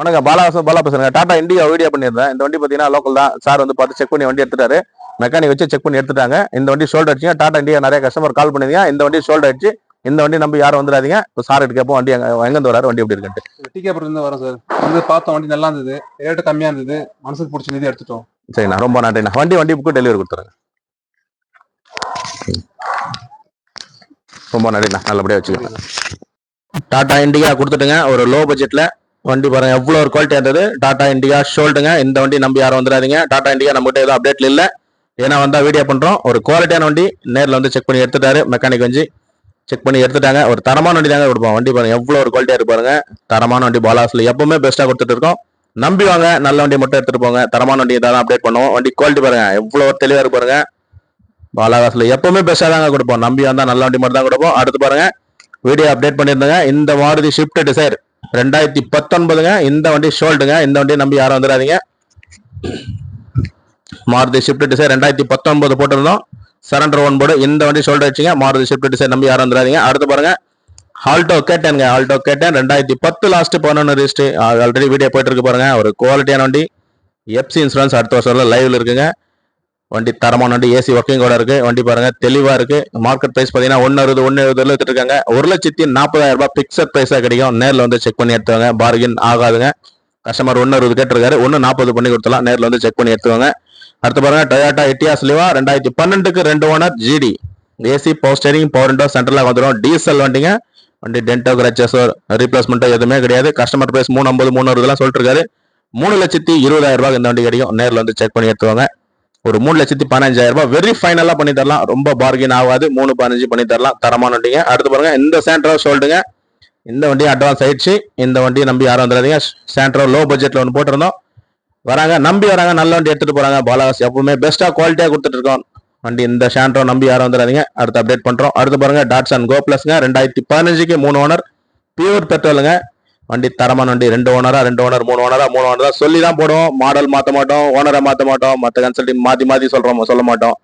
வணக்கம் பாலாசம் பாலா பேசுறேங்க. டாடா இண்டிகா வீடியோ பண்ணியிருந்தேன். இந்த வண்டி பார்த்தீங்கன்னா லோக்கல் தான். சார் வந்து பார்த்து செக் பண்ணி வண்டி எடுத்துட்டாரு. மெக்கானிக் வச்சு செக் பண்ணி எடுத்துட்டாங்க. இந்த வண்டி ஷோல்டர் அடிச்சுங்க. டாடா இண்டிகா நிறைய கஸ்டமர் கால் பண்ணிருந்தீங்க இந்த வண்டி ஷோல்டர் அடிச்சு இந்த வண்டி நம்பி யாரும் வந்துடாதீங்க. இப்போ சார் எடுக்கப்போ வண்டி எங்க எங்கேருந்து வராரு வண்டி எப்படி இருக்குன்ட்டு. டிகேபுரம் இருந்து வரோம் சார். வந்து பார்த்தோம் வண்டி நல்லா இருந்தது. ரேட்டு கம்மியா இருந்தது. மனசுக்கு பிடிச்ச நிதி எடுத்துட்டோம். சரிண்ணா ரொம்ப நன்றிண்ணா. வண்டி வண்டி புக்கு டெலிவரி கொடுத்துருங்க ரொம்ப நன்றிண்ணா. நல்லபடியாக வச்சுக்கோங்க. டாடா இண்டிகா கொடுத்துட்டுங்க. ஒரு லோ பட்ஜெட்ல வண்டி பாருங்க எவ்வளோ ஒரு குவாலிட்டி இருந்தது. டாடா இண்டிகா ஷோல்டுங்க இந்த வண்டி நம்பி யாரும் வந்துடாதீங்க. டாடா இண்டிகா நம்மகிட்ட எதுவும் அப்டேட்ல இல்லை. ஏன்னா வந்தால் வீடியோ பண்ணுறோம் ஒரு குவாலிட்டியான வண்டி. நேரில் வந்து செக் பண்ணி எடுத்துட்டாரு. மெக்கானிக் வந்து செக் பண்ணி எடுத்துட்டாங்க. ஒரு தரமான வண்டி தாங்க கொடுப்போம். வண்டி பாருங்க எவ்வளோ ஒரு குவாலிட்டியாக இருக்கு பாருங்க. தரமான வண்டி பாலாஸில் எப்பவுமே பெஸ்ட்டாக கொடுத்துட்டு இருக்கோம். நம்பி வாங்க. நல்ல வண்டி மட்டும் எடுத்துட்டு போங்க. தரமான வண்டி தான் அப்டேட் பண்ணுவோம். வண்டி குவாலிட்டி பாருங்க எவ்வளோ ஒரு தெளிவாக இருக்கு பாருங்க. பாலாகாஸ்ல எப்பவுமே பெஸ்ட்டாக தாங்க கொடுப்போம். நம்பி வந்தால் நல்ல வண்டி மட்டும் தான் கொடுப்போம். அடுத்து பாருங்க வீடியோ அப்டேட் பண்ணியிருந்தாங்க இந்த மாருதி ஷிஃப்ட் டிசைர் ரெண்டாயிரத்தி பத்தொன்பதுங்க. இந்த வண்டி ஷோல்டுங்க. இந்த வண்டி நம்பி யாரும் வந்துடாதீங்க மாருதி ஷிஃப்ட் டிசைர் ரெண்டாயிரத்தி பத்தொன்பது போட்டிருந்தோம். சரண்டர் ஒன் போர்டு இந்த வண்டி ஷோல்டர் வச்சுங்க. மாருதி ஷிஃப்ட் டிசைர் நம்பி யாரும் வந்துடாதீங்க அடுத்து பாருங்க. ஆல்டோ கேட்டேங்க ஆல்டோ கேட்டேன் ரெண்டாயிரத்தி பத்து லாஸ்ட் பதினொன்று ரிஸ்ட் ஆல்ரெடி வீடியோ போயிட்டு இருக்கு பாருங்க. ஒரு குவாலிட்டியான வண்டி. எஃப்சி இன்சூரன்ஸ் அடுத்த வருஷம் லைவ்ல இருக்குங்க. வண்டி தரமான வண்டி ஏசி ஒர்க்கிங்கோட இருக்கு. வண்டி பாருங்க தெளிவா இருக்கு. மார்க்கெட் பிரைஸ் பாத்தீங்கன்னா ஒன்னு அறுபது ஒன்னு எழுபதுல வித்துட்டு இருக்காங்க ஒரு லட்சத்தி நாற்பதாயிரம் ரூபாய் பிக்சட் பிரைஸா கிடைக்கும். நேர்ல வந்து செக் பண்ணி எடுத்துவாங்க பார்கின் ஆகாதுங்க. கஸ்டமர் ஒன்னு அறுபது கேட்டிருக்காரு. ஒன்னு நாற்பது பண்ணி கொடுத்தலாம் நேர்ல வந்து செக் பண்ணி எடுத்துவாங்க அடுத்து பாருங்க டொயாட்டா எட்டியாஸ் லிவா ரெண்டாயிரத்தி பன்னெண்டுக்கு ரெண்டு owner GD AC power steering power window சென்ட்ரலாக வந்துடும் டீசல் வண்டிங்க. வண்டி டென்டோ கிரச்சஸோ ரீப்ளேஸ்மெண்ட்டோ எதுவுமே கிடையாது. கஸ்டமர் பிரைஸ் மூணு ஐம்பது மூணு அறுபதுலாம் சொல்லிட்டு இருக்காரு மூணு லட்சத்தி இருபதாயிரம் ரூபாய் இந்த வண்டி கிடைக்கும். நேரில் வந்து செக் பண்ணி எடுத்துவாங்க ஒரு மூணு லட்சத்தி பதினஞ்சாயிரம் ரூபாய். வெரி ஃபைனலா பண்ணி தரலாம். ரொம்ப பார்கின் ஆகாது. மூணு பதினஞ்சு பண்ணி தரலாம். தரமான வண்டிங்க. அடுத்து பாருங்க. இந்த சாண்ட்ரோ சொல்லிடுங்க இந்த வண்டி அட்வான்ஸ் ஆயிடுச்சு. இந்த வண்டியை நம்பி யாரும் வந்துடாதீங்க. சாண்ட்ரோ லோ பட்ஜெட்ல ஒன்று போட்டிருந்தோம். வராங்க. நம்பி வராங்க. நல்ல வண்டி எடுத்துட்டு போறாங்க. பாலாஸ் எப்பவுமே பெஸ்டா குவாலிட்டியா கொடுத்துட்டு இருக்கோம். வண்டி இந்த ஷாண்ட்ரோ நம்பி யாரும் வந்துடாதீங்க. அடுத்து அப்டேட் பண்றோம். அடுத்து பாருங்க. அண்ட் கோ பிளஸ்ங்க ரெண்டாயிரத்தி பதினஞ்சுக்கு மூணு ஓனர் பியூர் பெட்ரோலுங்க வண்டி தரமான வண்டி ரெண்டு ஓனரா ரெண்டு ஓனர் மூணு ஓனரா மூணு ஓனரா சொல்லி தான் போடுவோம். மாடல் மாற்ற மாட்டோம் ஓனரை மாற்ற மாட்டோம். மற்ற கன்சல்டிங் மாற்றி மாற்றி சொல்கிறோம் சொல்ல மாட்டோம்.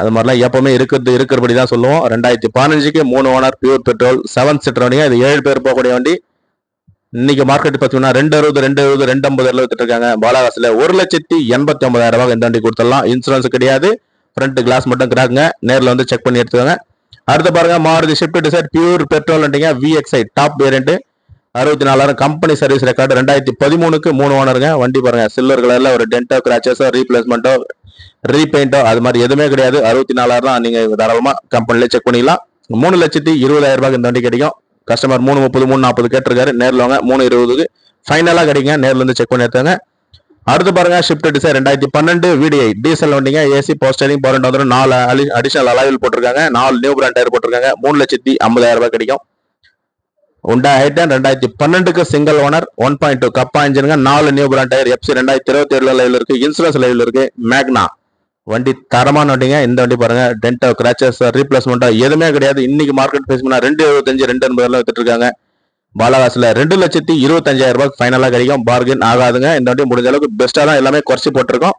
அது மாதிரிலாம் எப்பவுமே இருக்கிறது இருக்கிறபடி தான் சொல்லுவோம். ரெண்டாயிரத்தி பதினஞ்சுக்கு மூணு owner pure petrol seven seater வண்டிங்க. இது ஏழு பேர் போகக்கூடிய வண்டி. இன்னைக்கு மார்க்கெட் பார்த்தீங்கன்னா ரெண்டு அறுபது ரெண்டு அறுபது ரெண்டு ஐம்பது வித்துட்டு இருக்காங்க. பாலாகாசில் ஒரு லட்சத்தி எண்பத்தி ஒன்பதாயிரம் ரூபாய் இந்த வண்டி கொடுத்துடலாம். இன்சூரன்ஸ் கிடையாது. ஃப்ரண்ட் கிளாஸ் மட்டும் கிராக்குங்க. நேரில் வந்து செக் பண்ணி எடுத்துக்கோங்க. அடுத்து பாருங்க Maruti Swift Dzire pure petrol வண்டிங்க. விஎக்ஸ்ஐ டாப் வேரியன்ட்டு அறுபத்தி நாலாயிரம் கம்பெனி சர்வீஸ் ரெக்கார்டு ரெண்டாயிரத்தி பதிமூணுக்கு மூணு ஓனருங்க. வண்டி பாருங்க சில்வர் கலர்ல ஒரு டென்டோ கிராச்சஸோ ரீப்ளேஸ்மெண்ட்டோ ரீபெயிண்டோ அது மாதிரி எதுவுமே கிடையாது. அறுபத்தி நாலாயிரம் தான் நீங்க தாராளமா கம்பெனில செக் பண்ணிக்கலாம் மூணு லட்சத்தி இருபதாயிரம் ரூபாய்க்கு இந்த வண்டி கிடைக்கும். கஸ்டமர் மூணு முப்பது மூணு நாற்பது கேட்டிருக்காரு. நேரில் வாங்க மூணு இருபதுக்கு ஃபைனலாக கிடைக்குங்க. நேரில் இருந்து செக் பண்ணி எடுத்தாங்க அடுத்து பாருங்க ஷிஃப்ட் டிசைர் ரெண்டாயிரத்தி பன்னெண்டு விடிஐ டீசல் வண்டிங்க ஏசி போஸ்டரிங் பவர் வந்துடும் நாலு அடிஷனல் அலாயில் போட்டிருக்காங்க. நாலு நியூ பிராண்ட் டயர் போட்டிருக்காங்க. மூணு லட்சத்தி ஐம்பதாயிரம் ரூபாய் கிடைக்கும். உண்டா ஐட்டன் ரெண்டாயிரத்தி பன்னெண்டுக்கு single owner one point two Kappa இன்ஜினுங்க நாலு நியூ பிராண்ட் டயர் எஃப்சி ரெண்டாயிரத்தி இருபத்தி ஏழு லைவ்ல இருக்கு இன்சூரன்ஸ் லைவ்ல இருக்கு மேக்னா வண்டி தரமான வண்டிங்க இந்த வண்டி பாருங்க டென்டோ கிராச்சஸ் ரீப்ளேஸ்மெண்ட்டோ எதுவுமே கிடையாது. இன்னைக்கு மார்க்கெட் பிரைஸ் பண்ணா ரெண்டு இருபத்தஞ்சு ரெண்டு எண்பதுல வித்துட்டு இருக்காங்க. ரெண்டு லட்சத்தி இருபத்தஞ்சாயிரம் ரூபாய் ஃபைனலாக கிடைக்கும். பார்கின் ஆகாதுங்க. இந்த வண்டி முடிஞ்ச அளவுக்கு பெஸ்ட்டாக தான் எல்லாமே குறைச்சி போட்டிருக்கோம்.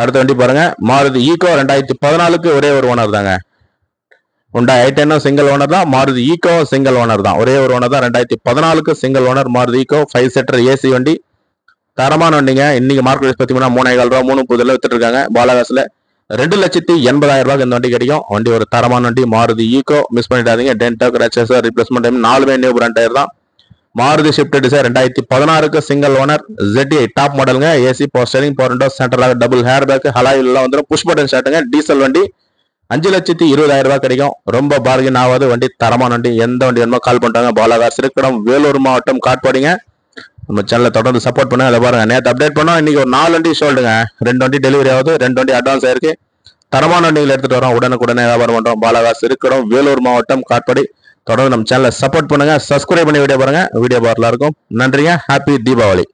அடுத்த வண்டி பாருங்க மாருதி ஈகோ ரெண்டாயிரத்தி பதினாலுக்கு ஒரே ஒரு ஓனர் தாங்க. உண்டா? டென்னும் சிங்கிள் ஓனர் தான்? மாருதி ஈகோ சிங்கிள் ஓனர் தான். ஒரே ஒரு ஓனர் தான். ரெண்டாயிரத்தி பதினாலுக்கு single owner Maruti Eeco five seater AC வண்டி. தரமான வண்டிங்க. இன்னைக்கு மார்க்கெட் பார்த்தீங்கன்னா மூணாயிரம் ரூபா மூணு புதுல வித்துட்டு இருக்காங்க ரெண்டு லட்சத்தி எண்பதாயிரம் ரூபாய்க்கு இந்த வண்டி கிடைக்கும். வண்டி ஒரு தரமான வண்டி. மாருதி ஈகோ மிஸ் பண்ணிடாதீங்க. டென்டோ கிராச்சஸ் ரீப்ளேஸ்மெண்ட் டைம் நாலுமே நியூ பிராண்ட் டயர் தான். மாருதி ஷிஃப்ட் டிசைர் ரெண்டாயிரத்தி பதினாறுக்கு சிங்கிள் ஓனர் ஜெட்டி டாப் மாடலுங்க AC power steering power window சென்டராக டபுள் ஹேர் பேக் ஹலாயில் வந்துடும் புஷ் பட்டன் ஷாட்டுங்க டீசல் வண்டி. அஞ்சு லட்சத்தி இருபதாயிரம் ரூபாய் கிடைக்கும். ரொம்ப பார்கின் ஆகாது. வண்டி தரமான வண்டி. எந்த வண்டி வேணுமோ கால் பண்ணுறாங்க பாலாகா சிறுக்கடம் வேலூர் மாவட்டம் காட்பாடிங்க. நம்ம சேனலை தொடர்ந்து சப்போர்ட் பண்ணுங்க. அதை பாருங்க. நேற்று அப்டேட் பண்ணோம். இன்னைக்கு ஒரு நாலு வண்டி சொல்லுங்க ரெண்டு வண்டி டெலிவரி ஆகுது. ரெண்டு வண்டி அட்வான்ஸ் ஆயிருக்கு. தரமான வண்டிகள் எடுத்துட்டு வரோம். உடனுக்குடனே வியாபாரம் பண்றோம். பாலாகா சிறுக்கடம் வேலூர் மாவட்டம் காட்பாடி. தொடர்ந்து நம்ம சேனலை சப்போர்ட் பண்ணுங்க. சப்ஸ்கிரைப் பண்ணி வீடியோ பாருங்க. வீடியோ பார்க்கலாம் இருக்கும் நன்றிங்க. ஹாப்பி தீபாவளி.